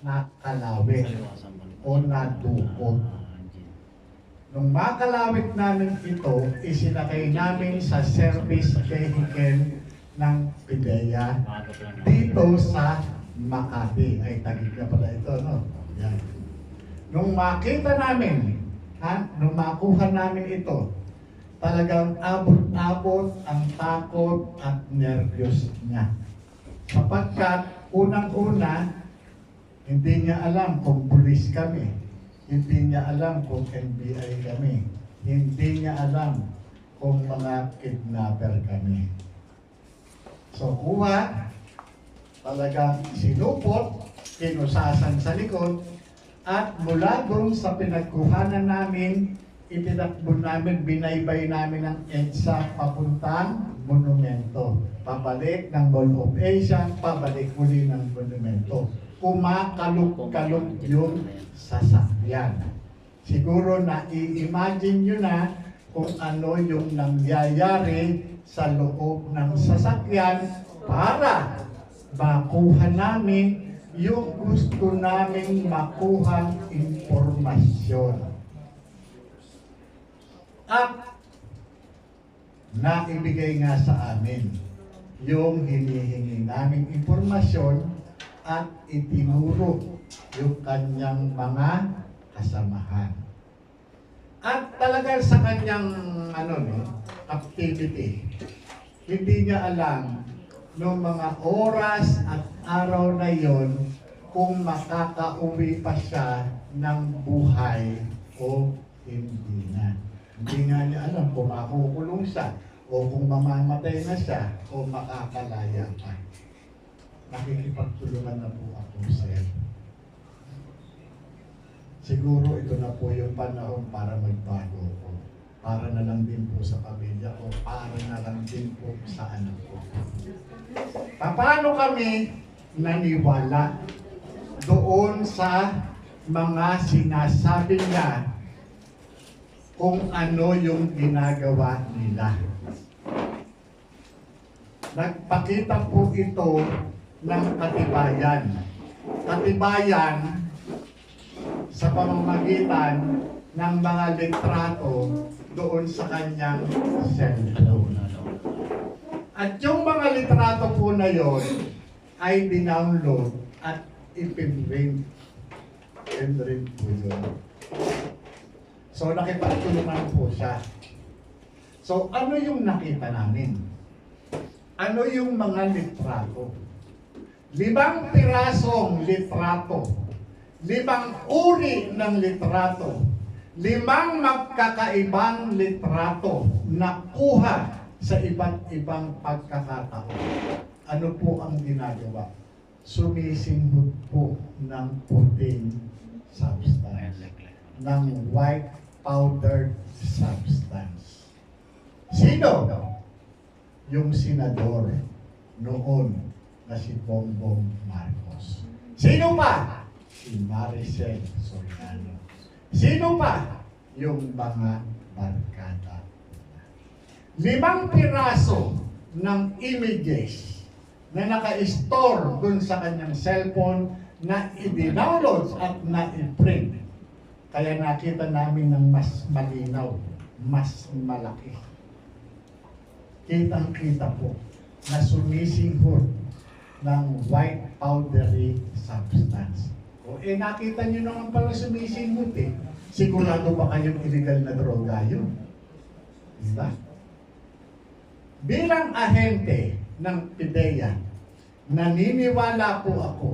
nakalawit o nadukot. Nung makalawit namin ito, isinakay namin sa service vehicle ng PIDEA dito sa Makati. Ay, tagig na pala ito, no? Yan. Nung makita namin, ha, nung makuha namin ito, talagang abot-abot ang takot at nervyos niya. Sapagkat unang-una, hindi niya alam kung pulis kami. Hindi niya alam kung NBI kami. Hindi niya alam kung mga kidnapper kami. So, kuha, talagang sinupot, kinusasan sa likod, at mula doon sa pinagkuhanan namin, itinakbo namin, binaybay namin ang EDSA papuntang monumento. Pabalik ng Mall of Asia, pabalik muli ng monumento. Kumakalog-kalog yung sasakyan. Siguro na i-imagine nyo na kung ano yung nangyayari sa loob ng sasakyan para makuha namin yung gusto naming makuhang impormasyon. At naibigay nga sa amin yung hinihingi naming impormasyon at itinuro yung kanyang mga kasamahan. At talaga sa kanyang ano no, activity, hindi niya alam noong mga oras at araw na yon kung makakauwi pa siya ng buhay o hindi na. Hindi nga niya alam kung makukulong siya o kung mamamatay na siya o makakalaya pa. Nakikipagtulungan na po ako, sir. Siguro ito na po yung panahon para magbago ko. Para na lang din po sa pamilya ko, para na lang din po sa anak ko. Paano kami naniwala doon sa mga sinasabi niya kung ano yung ginagawa nila? Nagpakita po ito ng katibayan. Katibayan sa pamamagitan ng mga litrato doon sa kanyang cellphone. At yung mga litrato po na yon ay dinownload at ipinrint. Pinrint po yun. So nakipagtulungan po siya. So ano yung nakita namin? Ano yung mga litrato? Limang pirasong litrato. Limang uri ng litrato. Limang magkakaibang litrato na kuha sa iba't ibang pagkakataon. Ano po ang ginagawa? Sumisinghot po ng puting substance. Ng white powdered substance. Sino? Yung senador noon na si Bongbong Marcos. Sino pa? Si Maricel Soriano. Sino pa? Yung mga barkada. Limang piraso ng images na naka-store dun sa kanyang cellphone na i-download at na i-print. Kaya nakita namin ng mas malinaw, mas malaki. Kitang-kita po na sumisinghot ng white powdery substance. O eh nakita nyo naman pala sumisinghot eh. Sigurado ba kayong illegal na droga yun? Diba? Bilang ahente ng PIDEA, naniniwala po ako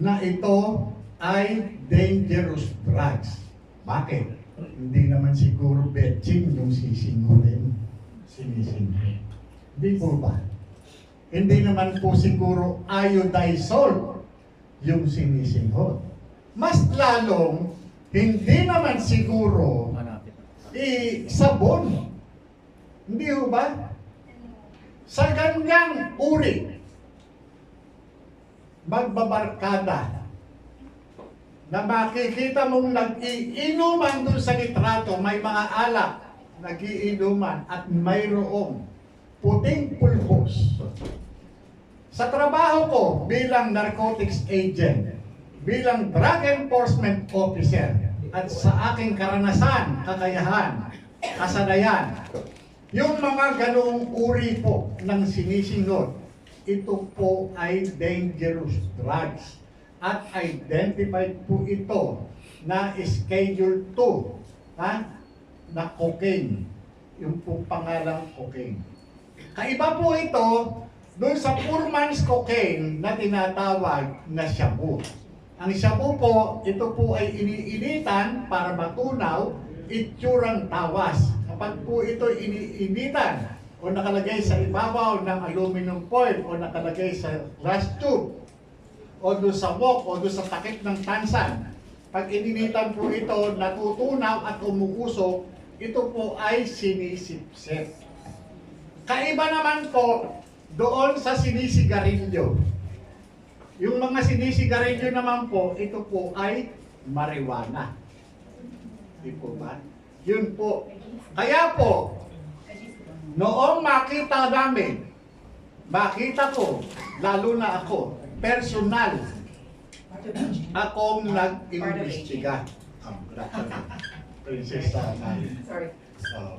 na ito ay dangerous drugs. Bakit? Hindi naman siguro betching yung sisingurin, sinisinghot. Hindi po ba? Hindi naman po siguro iodizol yung sinisinghot. Mas lalong, hindi naman siguro eh, sabon. Hindi ho ba? Sa ganyang uri, magbabarkada na makikita mong nag-iinuman doon sa litrato, may mga alak, nagiinuman at mayroong puting pulbos. Sa trabaho ko bilang narcotics agent, bilang drug enforcement officer at sa aking karanasan, kakayahan, kasanayan, yung mga ganoong uri po ng sinisingot, ito po ay dangerous drugs at identified po ito na Schedule 2 ha? na cocaine. Yung po pangalang cocaine. Kaiba po ito doon sa poor man's cocaine na tinatawag na shabu. Ang shabu po, ito po ay iniinitan para matunaw itsurang tawas. Kapag po ito iniinitan o nakalagay sa ibabaw ng aluminum foil o nakalagay sa glass tube o doon sa wok o doon sa takip ng tansan, pag ininitan po ito, natutunaw at umuusok, ito po ay sinisipsip. Kaiba naman po doon sa sinisigarilyo. Yung mga sinisigarilyo naman po, ito po ay marijuana. Di po ba? Yun po. Kaya po, noong makita namin, makita ko, lalo na ako, personal, akong nag-imbestiga. Ah, Prinsesa namin. Sorry. So,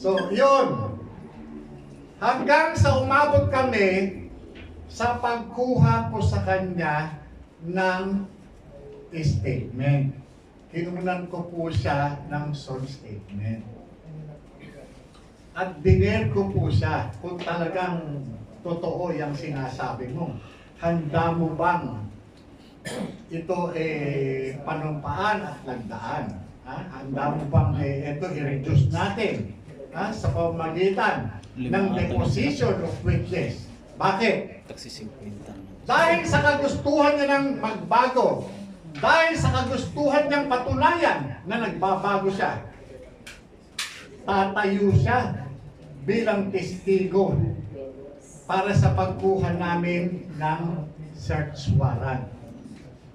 so yun. Hanggang sa umabot kami sa pagkuha ko sa kanya ng statement. Kinunan ko po siya ng sole statement. At diner ko po siya kung talagang totoo yung sinasabi mo. Handa mo bang ito eh panumpaan at lagdaan? Ha? Handa mo bang eh, ito i-reduce natin ha? sa pamagitan ng deposition of witness? Bakit? Taksi 50. Dahil sa kagustuhan niya ng magbago, dahil sa kagustuhan niyang patunayan na nagbabago siya, tatayo siya bilang testigo para sa pagkuha namin ng search warrant.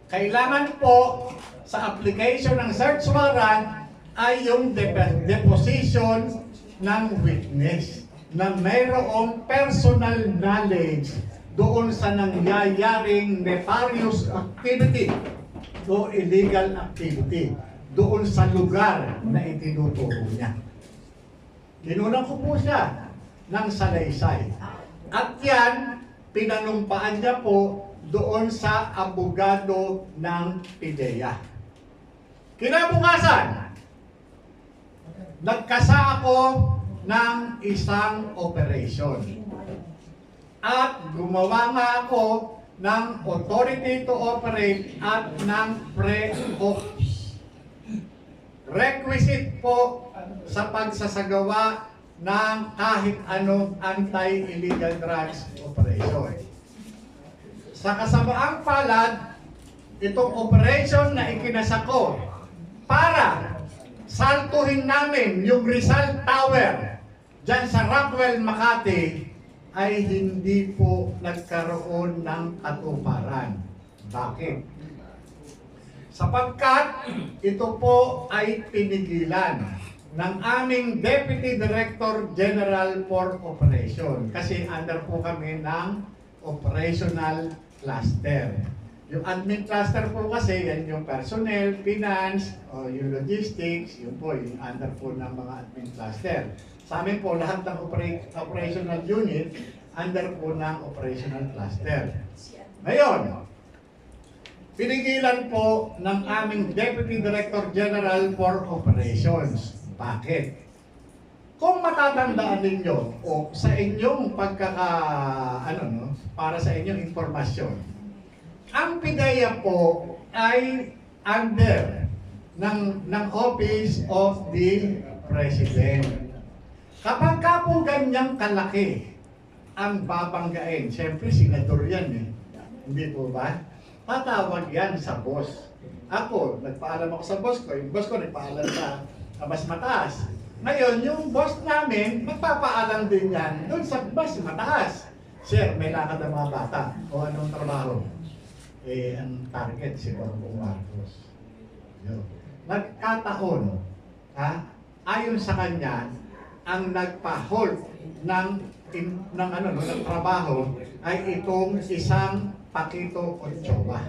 Kailangan po sa application ng search warrant ay yung dep- deposition ng witness na mayroong personal knowledge doon sa nangyayaring nefarious activity o illegal activity doon sa lugar na itinuturo niya. Kinunan ko po siya ng salaysay. At yan, pinanumpaan niya po doon sa abogado ng PIDEA. Kinabukasan, nagkasa ako ng isang operation. At gumawa nga ako ng authority to operate at ng pre-ops. Requisite po sa pagsasagawa ng kahit anong anti-illegal drugs operation. Sa kasamaang palad, itong operation na ikinasa ko para saltuhin namin yung Rizal Tower dyan sa Rockwell, Makati ay hindi po nagkaroon ng katuparan. Bakit? Sapagkat ito po ay pinigilan ng aming Deputy Director General for Operation kasi under po kami ng operational cluster. Yung admin cluster po kasi, yan yung personnel, finance, o yung logistics, yun po, yung under po ng mga admin cluster. Sa amin po, lahat ng opera- operational unit, under po ng operational cluster. Ngayon, pinigilan po ng aming Deputy Director General for Operations. Bakit? Kung matatandaan ninyo o sa inyong pagkaka ano no, para sa inyong impormasyon, ang PIDEA po ay under ng ng Office of the President. Kapag ka po ganyang kalaki ang babanggain, siyempre senador yan eh. Hindi po ba? Tatawag yan sa boss. Ako, nagpaalam ako sa boss ko, yung boss ko nagpaalam sa mas mataas. Ngayon, yung boss namin, magpapaalam din yan doon sa mas mataas. Sir, may lakad ang mga bata o anong trabaho? Eh, ang target si Bongbong Marcos. Yun. Nagkataon, ha? ayon sa kanya, ang nagpa-hold ng, in, ng, ano, no, ng trabaho ay itong isang Pakito Ochoa.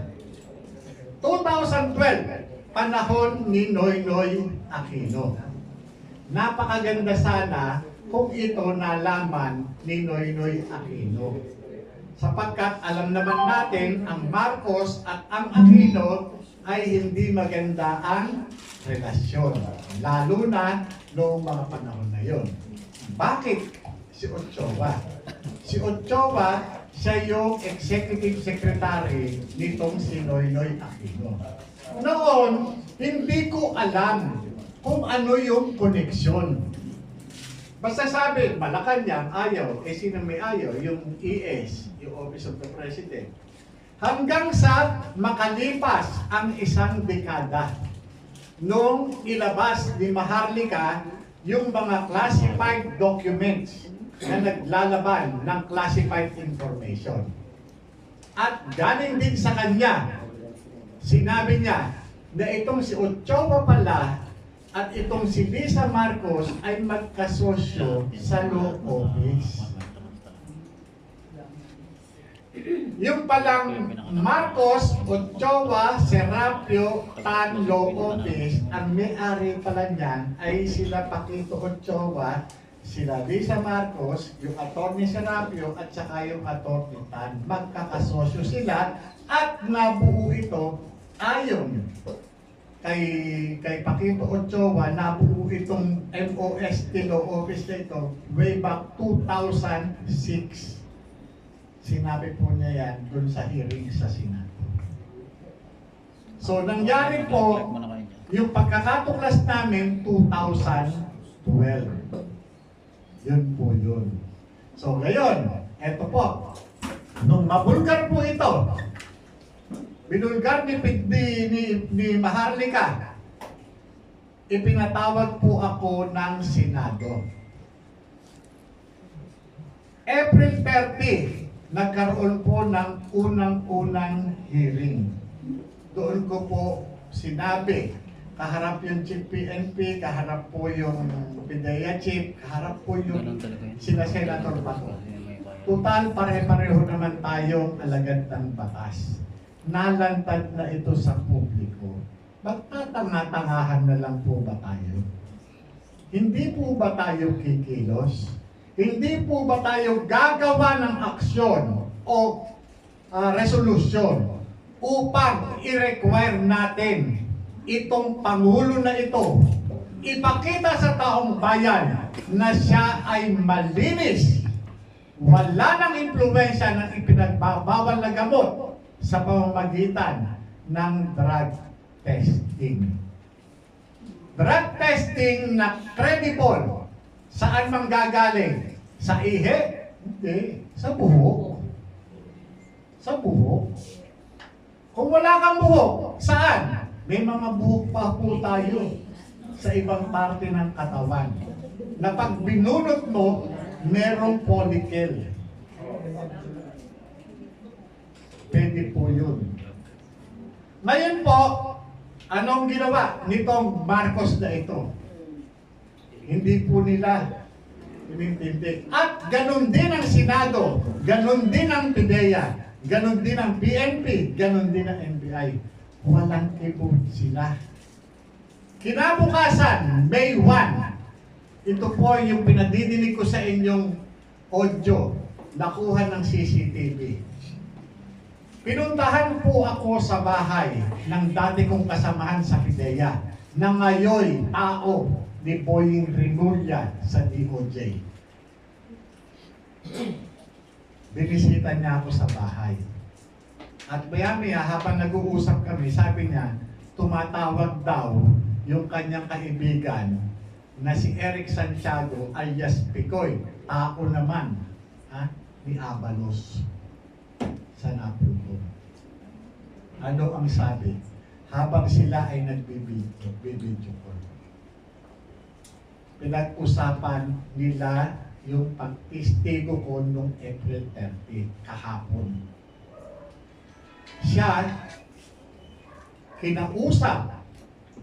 2012, panahon ni Noy Noy Aquino. Napakaganda sana kung ito nalaman ni Noy Noy Aquino. Sapagkat alam naman natin ang Marcos at ang Aquino ay hindi maganda ang relasyon. Lalo na noong mga panahon na yon. Bakit si Ochoa? Si Ochoa, siya yung executive secretary nitong si Noynoy Aquino. Noon, hindi ko alam kung ano yung koneksyon. Basta sabi, Malacanang, ayaw. Eh, sino may ayaw? Yung ES, yung Office of the President. Hanggang sa makalipas ang isang dekada, nung ilabas ni Maharlika yung mga classified documents na naglalaban ng classified information. At galing din sa kanya, sinabi niya na itong si Ochoa pala at itong si Lisa Marcos ay magkasosyo sa law office. Yung palang Marcos, Ochoa, Serapio, Tan, Law Office, ang may-ari pala niyan ay sila Paquito Ochoa, sila Lisa Marcos, yung attorney Serapio at saka yung attorney Tan. Magkakasosyo sila at nabuo ito ayon kay kay Paquito Ochoa nabuo itong MOST Law Office na ito way back 2006 sinabi po niya yan dun sa hearing sa Senado. So, nangyari po, yung pagkakatuklas namin, 2012. Yun po yun. So, ngayon, eto po. Nung mabulgar po ito, binulgar ni, ni, ni, ni Maharlika, ipinatawag po ako ng Senado. April 30, nagkaroon po ng unang-unang hearing. Doon ko po sinabi, kaharap yung Chief PNP, kaharap po yung PIDEA Chief, kaharap po yung sila Senator Bato. Total, pare-pareho naman tayong alagad ng batas. Nalantad na ito sa publiko. Ba't tatanga-tangahan na lang po ba tayo? Hindi po ba tayo kikilos? Hindi po ba tayo gagawa ng aksyon o ah, resolution upang i-require natin itong Pangulo na ito ipakita sa taong bayan na siya ay malinis. Wala nang impluensya ng ipinagbabawal na gamot sa pamamagitan ng drug testing. Drug testing na credible Saan mang gagaling? Sa ihe? Hindi. Sa buhok. Sa buhok. Kung wala kang buhok, saan? May mga buhok pa po tayo sa ibang parte ng katawan. Na pag binunot mo, merong follicle. Pwede po yun. Ngayon po, anong ginawa nitong Marcos na ito? Hindi po nila inintindi. At ganun din ang Senado, ganun din ang PIDEA, ganun din ang PNP, ganun din ang NBI. Walang kibod sila. Kinabukasan, May 1, ito po yung pinadidinig ko sa inyong audio, nakuha ng CCTV. Pinuntahan po ako sa bahay ng dati kong kasamahan sa PIDEA na ngayon tao ni Boying Rimulya sa DOJ. Binisita niya ako sa bahay. At maya-maya habang nag-uusap kami, sabi niya, tumatawag daw yung kanyang kaibigan na si Eric Santiago alias Picoy, tao naman ha, ni Abalos sa Napulco. Ano ang sabi? Habang sila ay nagbibidyo, bibidyo ko. Pinag-usapan nila yung pagtistigo ko nung April 30, kahapon. Siya, kinausap,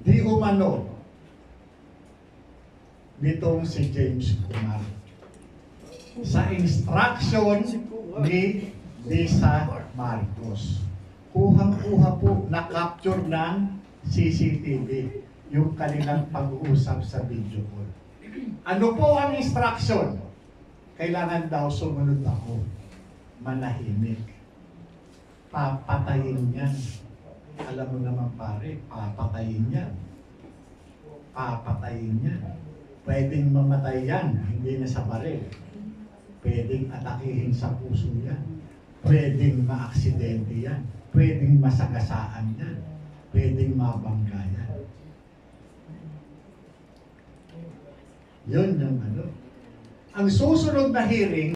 di umano, nitong si James Kumar. Sa instruction ni Lisa Marcos. kuhang-kuha po na-capture ng CCTV yung kanilang pag-uusap sa video call. Ano po ang instruction? Kailangan daw sumunod ako. Manahimik. Papatayin yan. Alam mo naman pare, papatayin yan. Papatayin yan. Pwedeng mamatay yan, hindi na sa baril. Pwedeng atakihin sa puso yan. Pwedeng maaksidente yan. Pwedeng masagasaan yan. Pwedeng mabangga yan. Yun yung ano. Ang susunod na hearing,